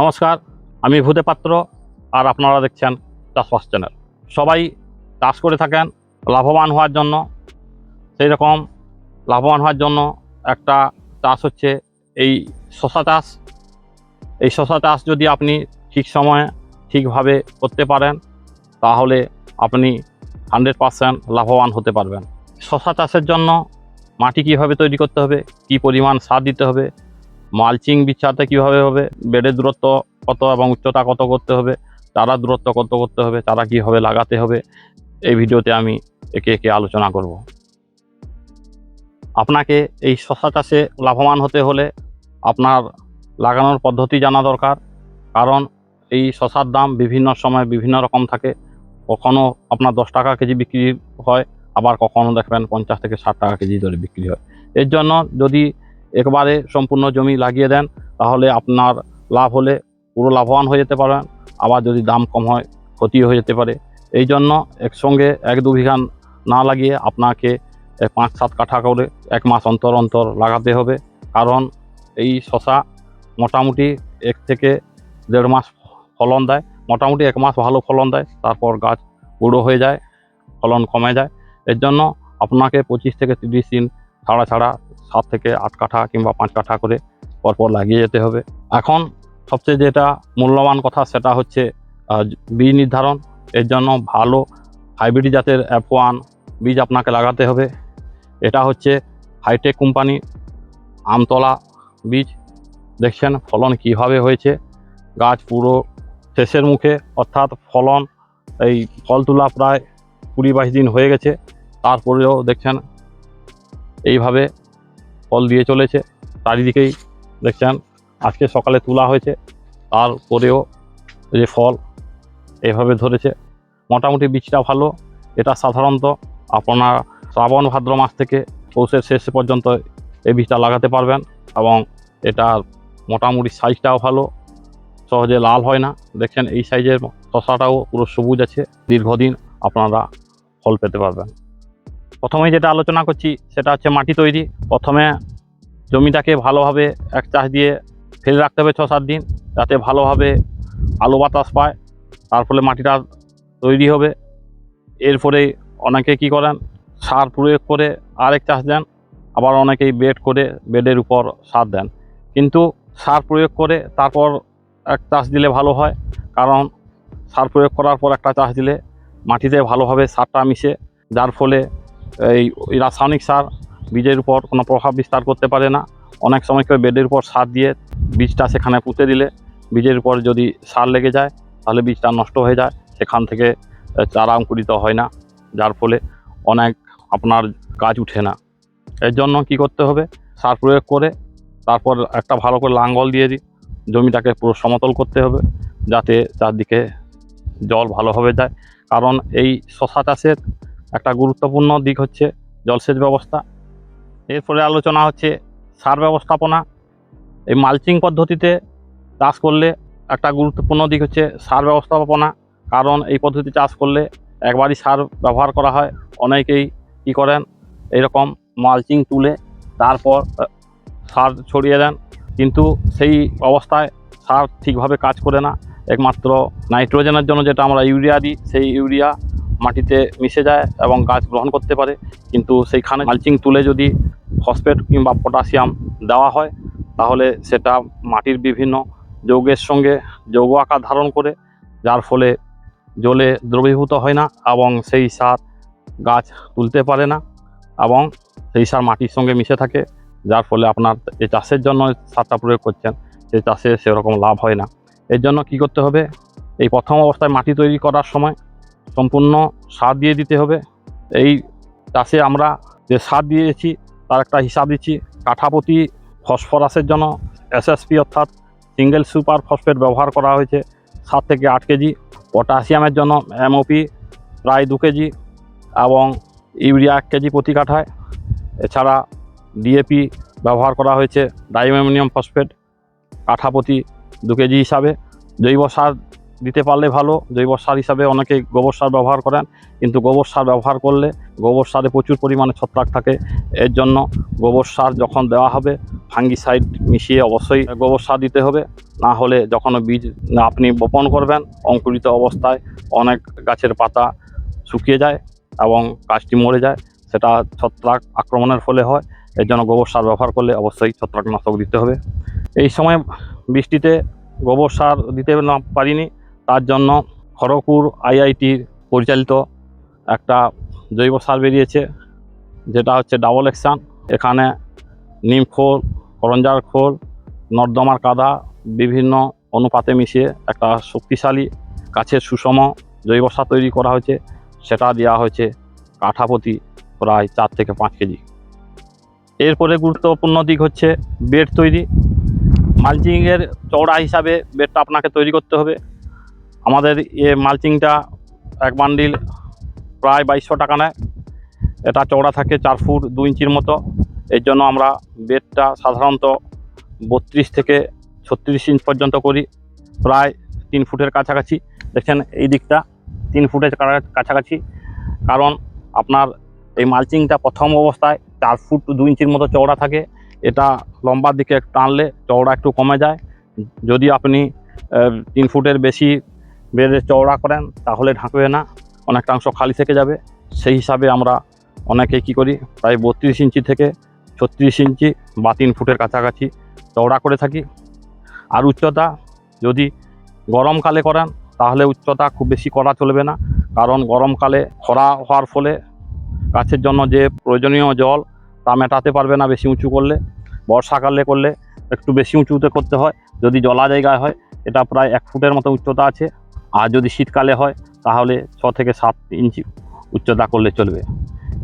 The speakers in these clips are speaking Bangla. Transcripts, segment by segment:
নমস্কার, আমি ভূতে পাত্র আর আপনারা দেখছেন চাষবাস চ্যানেল। সবাই চাষ করে থাকেন লাভবান হওয়ার জন্য। সেই রকম লাভবান হওয়ার জন্য একটা চাষ হচ্ছে এই শশা চাষ এই শশা চাষ যদি আপনি ঠিক সময়ে ঠিকভাবে করতে পারেন, তাহলে আপনি হান্ড্রেড পারসেন্ট লাভবান হতে পারবেন। শশা চাষের জন্য মাটি কীভাবে তৈরি করতে হবে, কী পরিমাণ সার দিতে হবে মালচিং বিছাতে কীভাবে হবে, বেডের দূরত্ব কত এবং উচ্চতা কত করতে হবে তারা দূরত্ব কত করতে হবে, তারা কীভাবে লাগাতে হবে, এই ভিডিওতে আমি একে একে আলোচনা করব। আপনাকে এই শশা চাষে লাভবান হতে হলে আপনার লাগানোর পদ্ধতি জানা দরকার, কারণ এই শশার দাম বিভিন্ন সময় বিভিন্ন রকম থাকে। কখনও আপনার দশ টাকা কেজি বিক্রি হয়, আবার কখনও দেখবেন পঞ্চাশ থেকে ষাট টাকা কেজি দরে বিক্রি হয়। এর জন্য যদি একবারে সম্পূর্ণ জমি লাগিয়ে দেন, তাহলে আপনার লাভ হলে পুরো লাভবান হয়ে যেতে পারেন। আবার যদি দাম কম হয় ক্ষতি হয়ে যেতে পারে। এই জন্য একসঙ্গে এক দু বিঘা না লাগিয়ে আপনাকে পাঁচ সাত কাঠা করে এক মাস অন্তর অন্তর লাগাতে হবে। কারণ এই শশা মোটামুটি এক থেকে দেড় মাস ফলন দেয়। মোটামুটি এক মাস ভালো ফলন দেয়, তারপর গাছ বুড়ো হয়ে যায়, ফলন কমে যায়। এর জন্য আপনাকে পঁচিশ থেকে তিরিশ দিন ছাড়া ছাড়া সাত থেকে আট কাঠা কিংবা পাঁচ কাঠা করে পরপর লাগিয়ে যেতে হবে। এখন সবচেয়ে যেটা মূল্যবান কথা সেটা হচ্ছে বীজ নির্ধারণ। এর জন্য ভালো হাইব্রিড জাতের অ্যাপ ওয়ান বীজ আপনাকে লাগাতে হবে। এটা হচ্ছে হাইটেক কোম্পানি আমতলা বীজ। দেখছেন ফলন কীভাবে হয়েছে? গাছ পুরো শেষের মুখে, অর্থাৎ ফলন, এই ফল তোলা প্রায় কুড়ি বাইশ দিন হয়ে গেছে। তারপরেও দেখছেন এইভাবে ফল দিয়ে চলেছে। চারিদিকেই দেখছেন, আজকে সকালে তোলা হয়েছে, তারপরেও যে ফল এভাবে ধরেছে। মোটামুটি বীজটা ভালো, এটা সাধারণত আপনার শ্রাবণ ভাদ্র মাস থেকে পৌষের শেষ পর্যন্ত এই বীজটা লাগাতে পারবেন এবং এটার মোটামুটি সাইজটাও ভালো, সহজে লাল হয় না। দেখছেন, এই সাইজের শশাটাও পুরো সবুজ আছে, দীর্ঘদিন আপনারা ফল পেতে পারবেন। প্রথমে যেটা আলোচনা করছি, সেটা হচ্ছে মাটি তৈরি। প্রথমে জমিটাকে ভালোভাবে এক চাষ দিয়ে ফেলে রাখতে হবে ছ সাত দিন, যাতে ভালোভাবে আলো বাতাস পায়। তার ফলে মাটিটা তৈরি হবে। এরপরে অনেকে কি করেন, সার প্রয়োগ করে আরেক চাষ দেন, আবার অনেকেই বেড করে, বেডের উপর সার দেন। কিন্তু সার প্রয়োগ করে তারপর এক চাষ দিলে ভালো হয়, কারণ সার প্রয়োগ করার পর একটা চাষ দিলে মাটিতে ভালোভাবে সারটা মিশে, যার ফলে এই রাসায়নিক সার বীজের উপর কোনো প্রভাব বিস্তার করতে পারে না। অনেক সময় কেউ বেডের উপর সার দিয়ে বীজটা সেখানে পুঁতে দিলে বীজের উপর যদি সার লেগে যায়, তাহলে বীজটা নষ্ট হয়ে যায়, সেখান থেকে চারা অঙ্কুরিত হয় না। যার ফলে অনেক আপনার গাছ উঠে না। এর জন্য কি করতে হবে? সার প্রয়োগ করে তারপর একটা ভালো করে লাঙ্গল দিয়ে দিই জমিটাকে পুরো সমতল করতে হবে, যাতে চারদিকে জল ভালোভাবে যায়। কারণ এই শশা চাষের একটা গুরুত্বপূর্ণ দিক হচ্ছে জলসেচ ব্যবস্থা। এরপরে আলোচনা হচ্ছে সার ব্যবস্থাপনা। এই মালচিং পদ্ধতিতে চাষ করলে একটা গুরুত্বপূর্ণ দিক হচ্ছে সার ব্যবস্থাপনা। কারণ এই পদ্ধতি চাষ করলে একবারই সার ব্যবহার করা হয়, অনেকেই কী করেন, এরকম মালচিং তুলে তারপর সার ছড়িয়ে দেন। কিন্তু সেই অবস্থায় সার ঠিকভাবে কাজ করে না। একমাত্র নাইট্রোজেনের জন্য যেটা আমরা ইউরিয়া দিই, সেই ইউরিয়া মাটিতে মিশে যায় এবং গাছ গ্রহণ করতে পারে। কিন্তু সেইখানে মালচিং তুলে যদি ফসফেট কিংবা পটাশিয়াম দেওয়া হয়, তাহলে সেটা মাটির বিভিন্ন যৌগের সঙ্গে যৌগ আকার ধারণ করে, যার ফলে জলে দ্রবীভূত হয় না এবং সেই সার গাছ তুলতে পারে না এবং সেই সার মাটির সঙ্গে মিশে থাকে, যার ফলে আপনার এই চাষের জন্য সারটা প্রয়োগ করছেন সেই চাষে সেরকম লাভ হয় না। এর জন্য কি করতে হবে? এই প্রথম অবস্থায় মাটি তৈরি করার সময় সম্পূর্ণ সার দিয়ে দিতে হবে। এই চাষে আমরা যে সার দিয়েছি, তার একটা হিসাব দিচ্ছি। কাঠাপতি ফসফরাসের জন্য এসএসপি অর্থাৎ সিঙ্গেল সুপার ফসফেট ব্যবহার করা হয়েছে সাত থেকে আট কেজি। পটাশিয়ামের জন্য এমওপি প্রায় দু কেজি এবং ইউরিয়া এক কেজি প্রতি কাঠায়। এছাড়া ডিএপি ব্যবহার করা হয়েছে ডাইঅ্যামোনিয়াম ফসফেট। কাঠাপতি দু কেজি হিসাবে। জৈব সার দিতে পারলে ভালো। জৈব সার হিসাবে অনেকে গোবর সার ব্যবহার করেন, কিন্তু গোবর সার ব্যবহার করলে গোবর সারে প্রচুর পরিমাণে ছত্রাক থাকে। এর জন্য গোবর সার যখন দেওয়া হবে, ফাঙ্গিসাইড মিশিয়ে অবশ্যই গোবর সার দিতে হবে। না হলে যখন বীজ আপনি বপন করবেন, অঙ্কুরিত অবস্থায় অনেক গাছের পাতা শুকিয়ে যায় এবং গাছটি মরে যায়। সেটা ছত্রাক আক্রমণের ফলে হয়। এর জন্য গোবর সার ব্যবহার করলে অবশ্যই ছত্রাকনাশক দিতে হবে। এই সময় বৃষ্টিতে গোবর সার দিতে না পারিনি। তার জন্য খড়গপুর আইআইটি পরিচালিত একটা জৈব সার বেরিয়েছে, যেটা হচ্ছে ডাবল অ্যাকশান এখানে নিম খোল, করঞ্জার খোল, নর্দমার কাদা, বিভিন্ন অনুপাতে মিশিয়ে একটা শক্তিশালী গাছের সুষম জৈব সার তৈরি করা হয়েছে। সেটা দেওয়া হয়েছে কাঠাপতি প্রায় চার থেকে পাঁচ কেজি। এরপরে গুরুত্বপূর্ণ দিক হচ্ছে বেড তৈরি। মালচিংয়ের চওড়া হিসাবে বেডটা আপনাকে তৈরি করতে হবে। আমাদের এ মালচিংটা এক বান্ডিল প্রায় বাইশশো টাকা নেয়। এটা চওড়া থাকে চার ফুট দু ইঞ্চির মতো। এর জন্য আমরা বেডটা সাধারণত বত্রিশ থেকে ছত্রিশ ইঞ্চ পর্যন্ত করি। প্রায় তিন ফুটের কাছাকাছি। দেখছেন এই দিকটা তিন ফুটের কাছাকাছি। কারণ আপনার এই মালচিংটা প্রথম অবস্থায় চার ফুট দু ইঞ্চির মতো চওড়া থাকে। এটা লম্বার দিকে টানলে চওড়া একটু কমে যায়। যদি আপনি তিন ফুটের বেশি বেড়ে চওড়া করেন, তাহলে ঢাকবে না, অনেকটা অংশ খালি থেকে যাবে। সেই হিসাবে আমরা অনেকে কি করি, প্রায় বত্রিশ ইঞ্চি থেকে ছত্রিশ ইঞ্চি বা তিন ফুটের কাছাকাছি চওড়া করে থাকি। আর উচ্চতা যদি গরমকালে করেন, তাহলে উচ্চতা খুব বেশি করা চলবে না, কারণ গরমকালে খরা হওয়ার ফলে গাছের জন্য যে প্রয়োজনীয় জল, তা মেটাতে পারবে না বেশি উঁচু করলে। বর্ষাকালে করলে একটু বেশি উঁচুতে করতে হয়, যদি জলা জায়গায় হয়, এটা প্রায় এক ফুটের মতো উচ্চতা আছে। আর যদি শীতকালে হয়, তাহলে ছ থেকে সাত ইঞ্চি উচ্চতা করলে চলবে।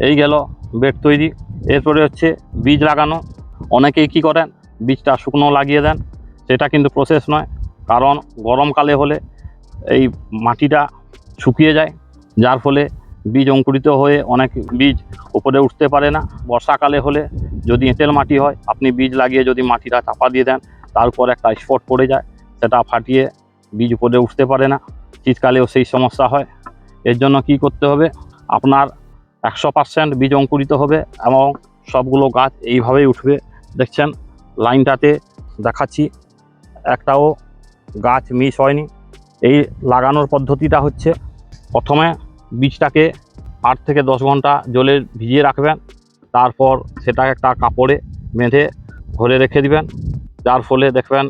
এই গেল বেড তৈরি। এরপরে হচ্ছে বীজ লাগানো। অনেকেই কি করেন? বীজটা শুকনো লাগিয়ে দেন। সেটা কিন্তু প্রসেস নয়। কারণ গরমকালে হলে এই মাটিটা শুকিয়ে যায়। যার ফলে বীজ অঙ্কুরিত হয়ে অনেক বীজ উপরে উঠতে পারে না। বর্ষাকালে হলে যদি এঁটেল মাটি হয়, আপনি বীজ লাগিয়ে যদি মাটিটা চাপা দিয়ে দেন, তারপর একটা স্পট পড়ে যায়। সেটা ফাটিয়ে বীজ উপরে উঠতে পারে না। শীতকালেও সেই সমস্যা হয়। এর জন্য কি করতে হবে? আপনার একশো পার্সেন্ট বীজ অঙ্কুরিত হবে এবং সবগুলো গাছ এইভাবেই উঠবে। দেখছেন, লাইনটাতে দেখাচ্ছি, একটাও গাছ মিস হয়নি। এই লাগানোর পদ্ধতিটা হচ্ছে, প্রথমে বীজটাকে আট থেকে দশ ঘণ্টা জলে ভিজিয়ে রাখবেন। তারপর সেটা একটা কাপড়ে বেঁধে ঘরে রেখে দিবেন। যার ফলে দেখবেন,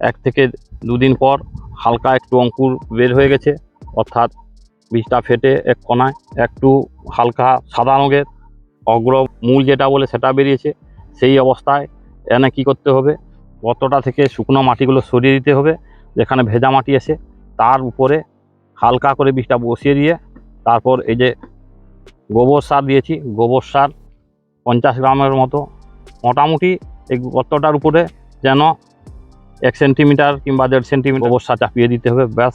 এক থেকে দুদিন পর হালকা একটু অঙ্কুর বের হয়ে গেছে, অর্থাৎ বীজটা ফেটে এক কোনায়, একটু হালকা সাদা রঙের, অগ্র মূল যেটা বলে সেটা বেরিয়েছে। সেই অবস্থায় এনে কি করতে হবে? গতটা থেকে শুকনো মাটিগুলো সরিয়ে দিতে হবে, যেখানে ভেজা মাটি আছে। তার উপরে হালকা করে বীজটা বসিয়ে দিয়ে, তারপর এই যে গোবর সার দিয়েছি, গোবর সার পঞ্চাশ গ্রামের মতো। মোটামুটি এই গর্তটার উপরে যেন এক সেন্টিমিটার কিংবা দেড় সেন্টিমিটার সার চাপিয়ে দিতে হবে, ব্যাস,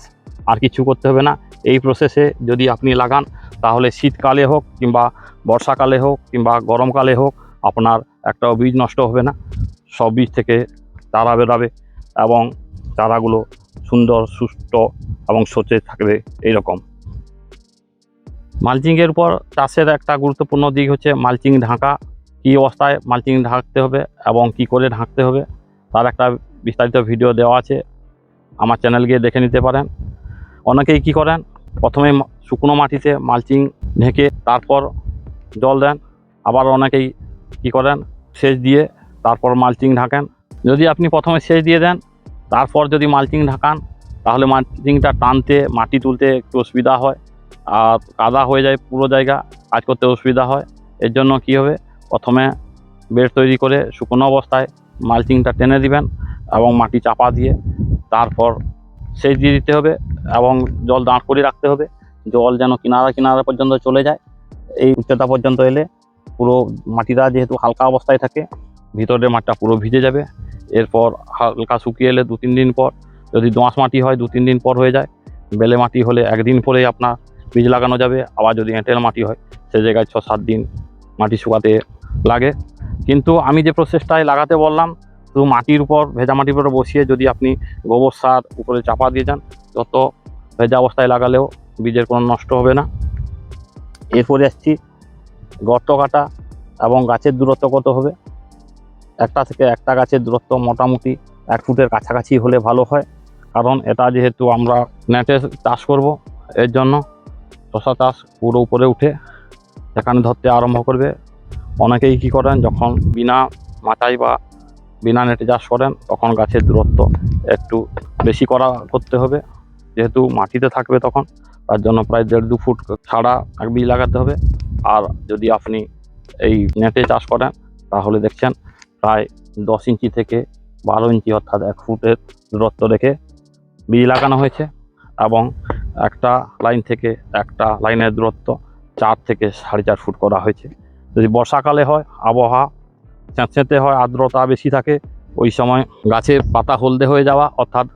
আর কিছু করতে হবে না। এই প্রসেসে যদি আপনি লাগান, তাহলে শীতকালে হোক কিংবা বর্ষাকালে হোক কিংবা গরমকালে হোক, আপনার একটাও বীজ নষ্ট হবে না। সব বীজ থেকে চারা বেরাবে এবং চারাগুলো সুন্দর, সুস্থ এবং সচে থাকবে এইরকম। মালচিংয়ের উপর চাষের একটা গুরুত্বপূর্ণ দিক হচ্ছে মালচিং ঢাকা। কী অবস্থায় মালচিং ঢাকতে হবে এবং কি করে ঢাকতে হবে, তার একটা বিস্তারিত ভিডিও দেওয়া আছে। আমার চ্যানেল গিয়ে দেখে নিতে পারেন। অনেকেই কি করেন? প্রথমে শুকনো মাটিতে মালচিং ঢেকে তারপর জল দেন। আবার অনেকেই কি করেন? সেচ দিয়ে তারপর মালচিং ঢাকেন। যদি আপনি প্রথমে সেচ দিয়ে দেন, তারপর যদি মালচিং ঢাকান, তাহলে মালচিংটা টানতে, মাটি তুলতে একটু অসুবিধা হয়। আর কাদা হয়ে যায় পুরো জায়গা, কাজ করতে অসুবিধা হয়। এর জন্য কি হবে? প্রথমে বেড তৈরি করে শুকনো অবস্থায় মালচিংটা টেনে দিবেন। এবং মাটি চাপা দিয়ে তারপর সেচ দিয়ে দিতে হবে এবং জল দাঁড় করে রাখতে হবে। জল যেন কিনারা কিনারা পর্যন্ত চলে যায়। এই উচ্চতা পর্যন্ত এলে পুরো মাটিটা যেহেতু হালকা অবস্থায় থাকে ভিতরের মাটিটা পুরো ভিজে যাবে। এরপর হালকা শুকিয়ে এলে দু তিন দিন পর, যদি দোঁয়াশ মাটি হয় দু তিন দিন পর হয়ে যায়। বেলে মাটি হলে একদিন পরেই আপনার বীজ লাগানো যাবে। আবার যদি এঁটেল মাটি হয়, সে জায়গায় ছ সাত দিন মাটি শুকাতে লাগে। কিন্তু আমি যে প্রসেসটায় লাগাতে বললাম শুধু মাটির উপর, ভেজা মাটির উপরে বসিয়ে যদি আপনি গোবর সার উপরে চাপা দিয়ে যান, যত ভেজা অবস্থায় লাগালেও বীজের কোনো নষ্ট হবে না। এরপরে আসছি, গর্ত কাটা এবং গাছের দূরত্ব কত হবে? একটা থেকে একটা গাছের দূরত্ব মোটামুটি এক ফুটের কাছাকাছি হলে ভালো হয়, কারণ এটা যেহেতু আমরা নেটে চাষ করব, এর জন্য শশা চাষ পুরো উপরে উঠে সেখানে ধরতে আরম্ভ করবে। অনেকেই কী করেন, যখন বিনা মাচাই বা বিনা নেটে চাষ করেন তখন গাছের দূরত্ব একটু বেশি করা করতে হবে। যেহেতু মাটিতে থাকবে তখন, তার জন্য প্রায় দেড় দু ফুট ছাড়া এক বীজ লাগাতে হবে। আর যদি আপনি এই নেটে চাষ করেন, তাহলে দেখছেন প্রায় দশ ইঞ্চি থেকে বারো ইঞ্চি অর্থাৎ এক ফুটের দূরত্ব রেখে বীজ লাগানো হয়েছে। এবং একটা লাইন থেকে একটা লাইনের দূরত্ব চার থেকে সাড়ে চার ফুট করা হয়েছে। যদি বর্ষাকালে হয়, আবহাওয়া স্যাঁতস্যাঁতে হয়, আর্দ্রতা বেশি থাকে, ওই সময় গাছের পাতা হলদে হয়ে যাওয়া, অর্থাৎ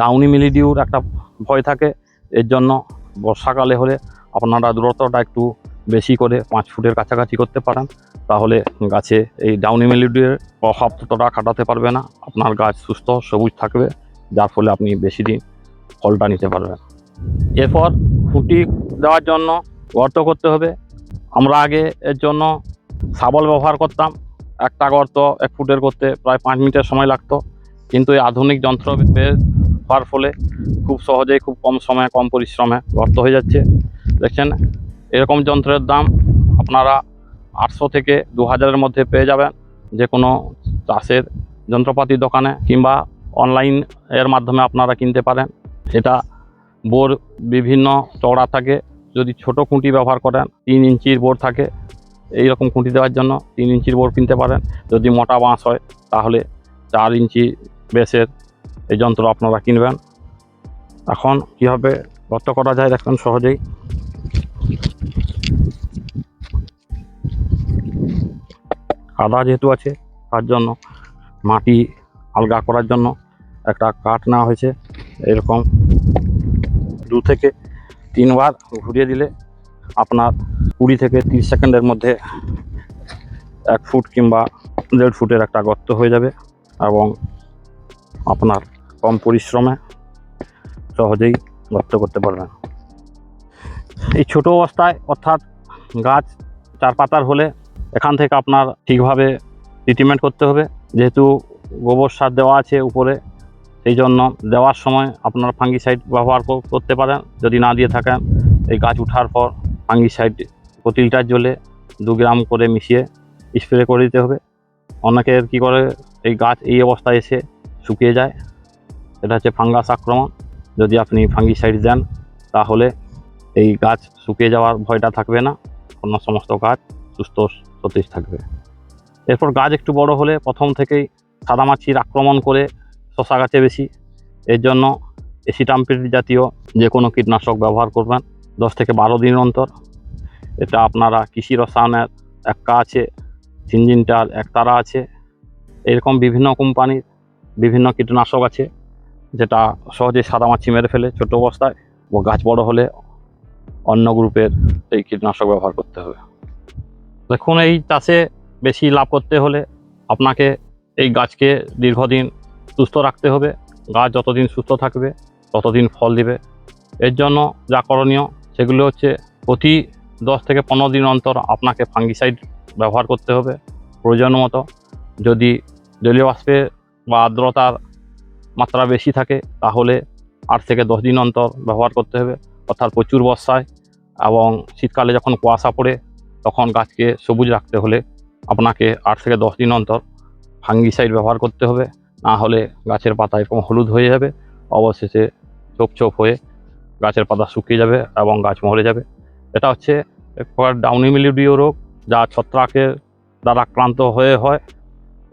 ডাউনি মিলিডিউর একটা ভয় থাকে। এর জন্য বর্ষাকালে হলে আপনারা দূরত্বটা একটু বেশি করে পাঁচ ফুটের কাছাকাছি করতে পারেন। তাহলে গাছে এই ডাউনি মিলিডিউর প্রভাব ততটা কাটাতে পারবে না। আপনার গাছ সুস্থ, সবুজ থাকবে, যার ফলে আপনি বেশি দিন ফলটা নিতে পারবেন। এরপর খুঁটি দেওয়ার জন্য গর্ত করতে হবে। আমরা আগে এর জন্য শাবল ব্যবহার করতাম। একটা গর্ত, এক ফুটের করতে প্রায় পাঁচ মিনিটের সময় লাগতো। কিন্তু এই আধুনিক যন্ত্র হওয়ার ফলে খুব সহজেই খুব কম সময়ে, কম পরিশ্রমে গর্ত হয়ে যাচ্ছে। দেখছেন এরকম যন্ত্রের দাম আপনারা আটশো থেকে দু হাজারের মধ্যে পেয়ে যাবেন। যে কোনো চাষের যন্ত্রপাতি দোকানে কিংবা অনলাইন এর মাধ্যমে আপনারা কিনতে পারেন। এটা বোর বিভিন্ন চওড়া থাকে। যদি ছোট খুঁটি ব্যবহার করেন, তিন ইঞ্চির বোর থাকে। এই রকম খুঁটি দেওয়ার জন্য তিন ইঞ্চির বোর কিনতে পারেন। যদি মোটা বাঁশ হয়, তাহলে চার ইঞ্চি বেসের এই যন্ত্র আপনারা কিনবেন। এখন কীভাবে গর্ত করা যায় দেখুন সহজেই। কাদা যেহেতু আছে, তার জন্য মাটি আলগা করার জন্য একটা কাঠ নেওয়া হয়েছে। এরকম দু থেকে তিনবার ঘুরিয়ে দিলে আপনার কুড়ি থেকে তিরিশ সেকেন্ডের মধ্যে এক ফুট কিংবা দেড় ফুটের একটা গর্ত হয়ে যাবে এবং আপনার কম পরিশ্রমে সহজেই গর্ত করতে পারবেন। এই ছোট অবস্থায় অর্থাৎ গাছ চার পাতার হলে এখান থেকে আপনার ঠিকভাবে ট্রিটমেন্ট করতে হবে। যেহেতু গোবর সার দেওয়া আছে উপরে, সেই জন্য দেওয়ার সময় আপনার ফাঙ্গিসাইড ব্যবহার করতে পারেন। যদি না দিয়ে থাকেন, এই গাছ ওঠার পর ফাঙ্গিসাইড প্রতি লিটার জলে দু গ্রাম করে মিশিয়ে স্প্রে করে দিতে হবে। অনেকের কি করে, এই গাছ এই অবস্থায় এসে শুকিয়ে যায়। এটা হচ্ছে ফাঙ্গাস আক্রমণ। যদি আপনি ফাঙ্গিসাইড দেন, তাহলে এই গাছ শুকিয়ে যাওয়ার ভয়টা থাকবে না। অন্য সমস্ত গাছ সুস্থ সতেজ থাকবে। এরপর গাছ একটু বড় হলে প্রথম থেকেই সাদামাছির আক্রমণ করে শশা গাছে বেশি। এর জন্য এসিটাম্পিড জাতীয় যে কোনো কীটনাশক ব্যবহার করবেন। দশ থেকে বারো দিন অন্তর। এটা আপনারা কৃষি রসায়নের একটা আছে সিনজিনটার একতারা আছে। এরকম বিভিন্ন কোম্পানির বিভিন্ন কীটনাশক আছে, যেটা সহজে সাদামাছি মেরে ফেলে ছোট অবস্থায় ও গাছ বড় হলে অন্য গ্রুপের এই কীটনাশক ব্যবহার করতে হবে। দেখুন, এই চাষে বেশি লাভ করতে হলে আপনাকে এই গাছকে দীর্ঘদিন সুস্থ রাখতে হবে। গাছ যতদিন সুস্থ থাকবে, ততদিন ফল দিবে। এর জন্য যা করণীয় সেগুলো হচ্ছে প্রতি দশ থেকে পনেরো দিন অন্তর আপনাকে ফাঙ্গিসাইড ব্যবহার করতে হবে প্রয়োজন মতো। যদি জলীয় বাষ্পে বা আর্দ্রতার মাত্রা বেশি থাকে, তাহলে আট থেকে দশ দিন অন্তর ব্যবহার করতে হবে। অর্থাৎ প্রচুর বর্ষায় এবং শীতকালে যখন কুয়াশা পড়ে, তখন গাছকে সবুজ রাখতে হলে আপনাকে আট থেকে দশ দিন অন্তর ফাঙ্গিসাইড ব্যবহার করতে হবে। না হলে গাছের পাতা এরকম হলুদ হয়ে যাবে। অবশেষে ছোপ ছোপ হয়ে গাছের পাতা শুকিয়ে যাবে এবং গাছ মরে যাবে। এটা হচ্ছে এক প্রকার ডাউনি মিলিডিও রোগ, যা ছত্রাকের দ্বারা আক্রান্ত হয়ে হয়।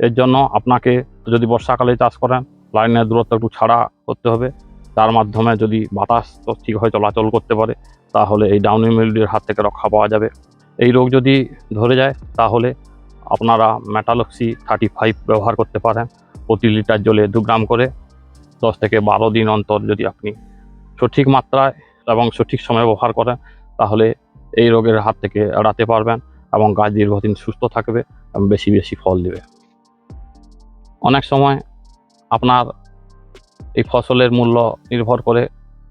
এর জন্য আপনাকে যদি বর্ষাকালে চাষ করেন, লাইনের দূরত্ব একটু ছাড়া করতে হবে। তার মাধ্যমে যদি বাতাস তো ঠিকভাবে চলাচল করতে পারে, তাহলে এই ডাউনি মিলিডির হাত থেকে রক্ষা পাওয়া যাবে। এই রোগ যদি ধরে যায়, তাহলে আপনারা ম্যাটালক্সি থার্টি ফাইভ ব্যবহার করতে পারেন। প্রতি লিটার জলে দু গ্রাম করে দশ থেকে বারো দিন অন্তর যদি আপনি সঠিক মাত্রায় এবং সঠিক সময়ে ব্যবহার করেন তাহলে এই রোগের হাত থেকে এড়াতে পারবেন এবং গাছ দীর্ঘদিন সুস্থ থাকবে এবং বেশি বেশি ফল দেবে। অনেক সময় আপনার এই ফসলের মূল্য নির্ভর করে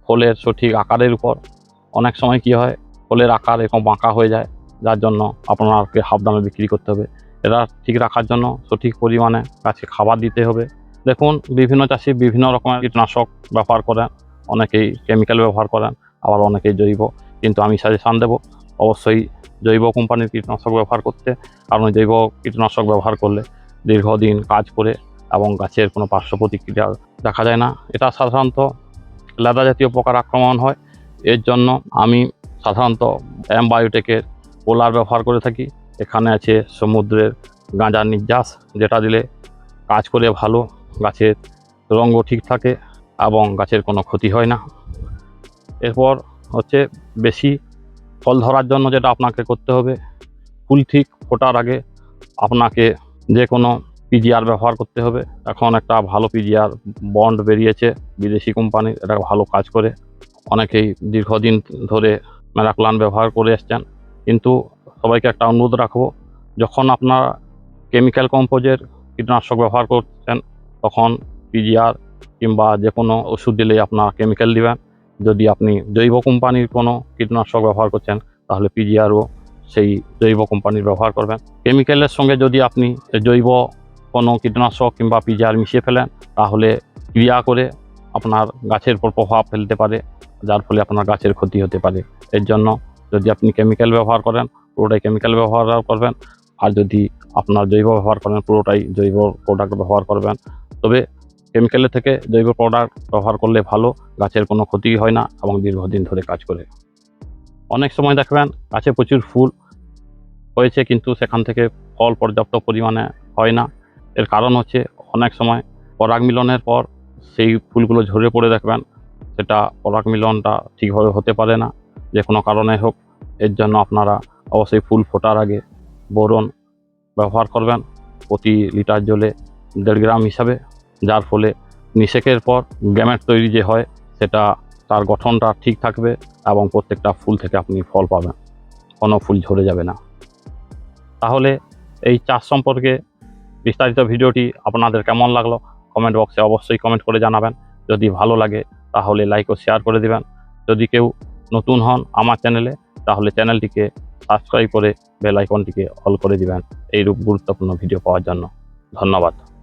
ফলের সঠিক আকারের উপর। অনেক সময় কি হয়, ফলের আকার এরকম বাঁকা হয়ে যায়, যার জন্য আপনাকে হাফ দামে বিক্রি করতে হবে। এটা ঠিক রাখার জন্য সঠিক পরিমাণে গাছে খাবার দিতে হবে। দেখুন, বিভিন্ন চাষি বিভিন্ন রকমের কীটনাশক ব্যবহার করেন, অনেকেই কেমিক্যাল ব্যবহার করেন, আবার অনেকেই জৈব। কিন্তু আমি সাজেশান দেব। অবশ্যই জৈব কোম্পানির কীটনাশক ব্যবহার করতে। কারণ জৈব কীটনাশক ব্যবহার করলে দীর্ঘদিন কাজ করে এবং গাছের কোনো পার্শ্ব প্রতিক্রিয়া দেখা যায় না। এটা সাধারণত লেদা জাতীয় পোকার আক্রমণ হয়। এর জন্য আমি সাধারণত অ্যামবায়োটেকের পোলার ব্যবহার করে থাকি। এখানে আছে সমুদ্রের গাঁজার নির্যাস, যেটা দিলে কাজ করে ভালো, গাছের রঙও ঠিক থাকে এবং গাছের কোনো ক্ষতি হয় না। এরপর হচ্ছে বেশি ফল ধরার জন্য যেটা আপনাকে করতে হবে। ফুল ঠিক ফোটার আগে আপনাকে যে কোনো পিজিআর ব্যবহার করতে হবে। এখন একটা ভালো পিজিআর বন্ড বেরিয়েছে বিদেশি কোম্পানির এটা ভালো কাজ করে। অনেকেই দীর্ঘদিন ধরে ম্যারাক্লান ব্যবহার করে এসছেন। কিন্তু সবাইকে একটা অনুরোধ রাখব, যখন আপনার কেমিক্যাল কম্পোজের কীটনাশক ব্যবহার করছেন, তখন পিজিআর কিংবা যে কোনো ওষুধ দিলেই আপনার কেমিক্যাল দিবেন। যদি আপনি জৈব কোম্পানির কোনো কীটনাশক ব্যবহার করছেন, তাহলে পিজিআরও সেই জৈব কোম্পানির ব্যবহার করবেন। কেমিক্যালের সঙ্গে যদি আপনি জৈব কোনো কীটনাশক কিংবা পিজিআর মিশিয়ে ফেলেন, তাহলে ক্রিয়া করে আপনার গাছের উপর প্রভাব ফেলতে পারে, যার ফলে আপনার গাছের ক্ষতি হতে পারে। এর জন্য যদি আপনি কেমিক্যাল ব্যবহার করেন, পুরোটাই কেমিক্যাল ব্যবহার করবেন। আর যদি আপনার জৈব ব্যবহার করেন, পুরোটাই জৈব প্রোডাক্ট ব্যবহার করবেন। তবে কেমিক্যালের থেকে জৈব প্রোডাক্ট ব্যবহার করলে ভালো, গাছের কোনো ক্ষতি হয় না এবং দীর্ঘদিন ধরে কাজ করে। অনেক সময় দেখবেন গাছে প্রচুর ফুল হয়েছে কিন্তু সেখান থেকে ফল পর্যাপ্ত পরিমাণে হয় না। এর কারণ হচ্ছে অনেক সময় পরাগ মিলনের পর সেই ফুলগুলো ঝরে পড়ে দেখবেন, সেটা পরাগ মিলনটা ঠিকভাবে হতে পারে না। যে কোনো কারণে হোক, এর জন্য আপনারা অবশ্যই ফুল ফোটার আগে বোরন ব্যবহার করবেন প্রতি লিটার জলে দেড় গ্রাম হিসাবে। যার ফলে নিষেকের পর গ্যামেট তৈরি যে হয়, সেটা তার গঠনটা ঠিক থাকবে এবং প্রত্যেকটা ফুল থেকে আপনি ফল পাবেন। কোনো ফুল ঝরে যাবে না। তাহলে এই চাষ সম্পর্কে বিস্তারিত ভিডিওটি আপনাদের কেমন লাগল? কমেন্ট বক্সে অবশ্যই কমেন্ট করে জানাবেন। যদি ভালো লাগে, তাহলে লাইক ও শেয়ার করে দিবেন। যদি কেউ নতুন হন আমার চ্যানেলে, তাহলে চ্যানেলটিকে সাবস্ক্রাইব করে বেল আইকনটিকে অল করে দিবেন। এইরূপ গুরুত্বপূর্ণ ভিডিও পাওয়ার জন্য। ধন্যবাদ।